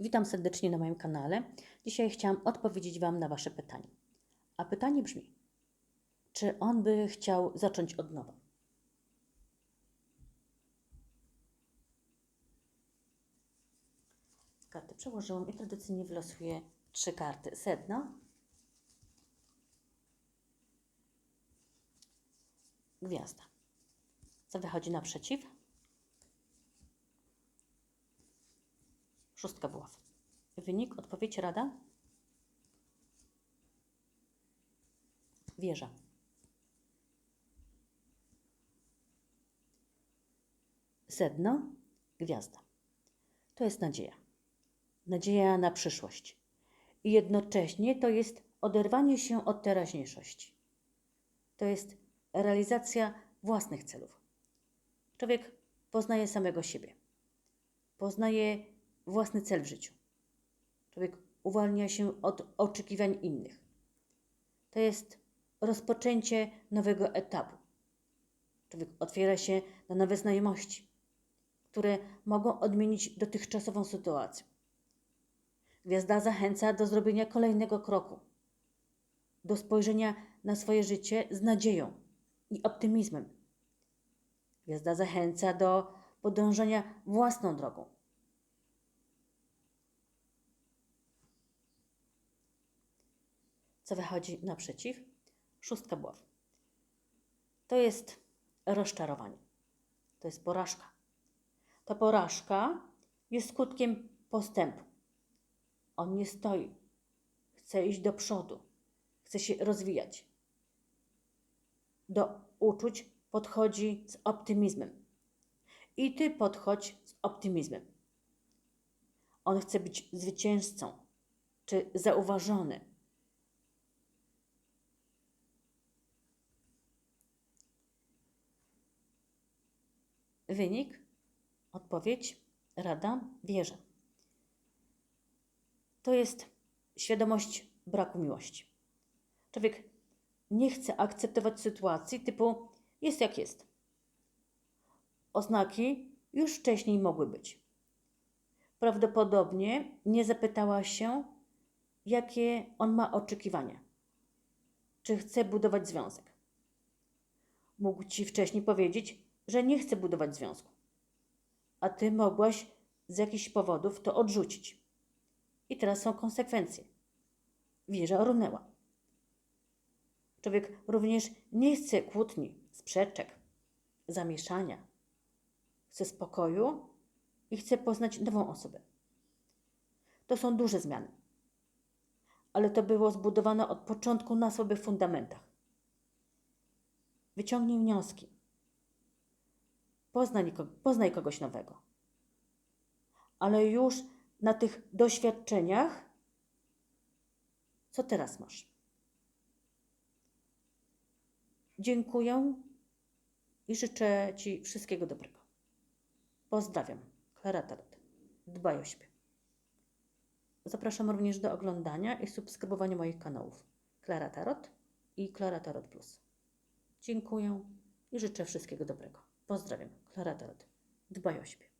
Witam serdecznie na moim kanale. Dzisiaj chciałam odpowiedzieć Wam na Wasze pytanie. A pytanie brzmi: czy on by chciał zacząć od nowa? Karty przełożyłam i tradycyjnie wylosuję trzy karty. Sedno, gwiazda. Co wychodzi naprzeciw? Szóstka buław. Wynik, odpowiedź, rada? Wieża. Sedno, gwiazda. To jest nadzieja. Nadzieja na przyszłość. I jednocześnie to jest oderwanie się od teraźniejszości. To jest realizacja własnych celów. Człowiek poznaje samego siebie. Poznaje własny cel w życiu. Człowiek uwalnia się od oczekiwań innych. To jest rozpoczęcie nowego etapu. Człowiek otwiera się na nowe znajomości, które mogą odmienić dotychczasową sytuację. Gwiazda zachęca do zrobienia kolejnego kroku, do spojrzenia na swoje życie z nadzieją i optymizmem. Gwiazda zachęca do podążania własną drogą. Co wychodzi naprzeciw? Szóstka buław. To jest rozczarowanie. To jest porażka. Ta porażka jest skutkiem postępu. On nie stoi. Chce iść do przodu. Chce się rozwijać. Do uczuć podchodzi z optymizmem. I ty podchodź z optymizmem. On chce być zwycięzcą czy zauważony. Wynik, odpowiedź, rada, wierzę. To jest świadomość braku miłości. Człowiek nie chce akceptować sytuacji typu jest jak jest. Oznaki już wcześniej mogły być. Prawdopodobnie nie zapytała się, jakie on ma oczekiwania. Czy chce budować związek? Mógł ci wcześniej powiedzieć, że nie chce budować związku, a ty mogłaś z jakichś powodów to odrzucić. I teraz są konsekwencje. Wieża runęła. Człowiek również nie chce kłótni, sprzeczek, zamieszania. Chce spokoju i chce poznać nową osobę. To są duże zmiany. Ale to było zbudowane od początku na słabych fundamentach. Wyciągnij wnioski. Poznaj, poznaj kogoś nowego. Ale już na tych doświadczeniach, co teraz masz? Dziękuję i życzę Ci wszystkiego dobrego. Pozdrawiam. Klara Tarot. Dbaj o siebie. Zapraszam również do oglądania i subskrybowania moich kanałów Klara Tarot i Klara Tarot Plus. Dziękuję i życzę wszystkiego dobrego. Pozdrawiam. Klara Tarot. Dbaj o siebie.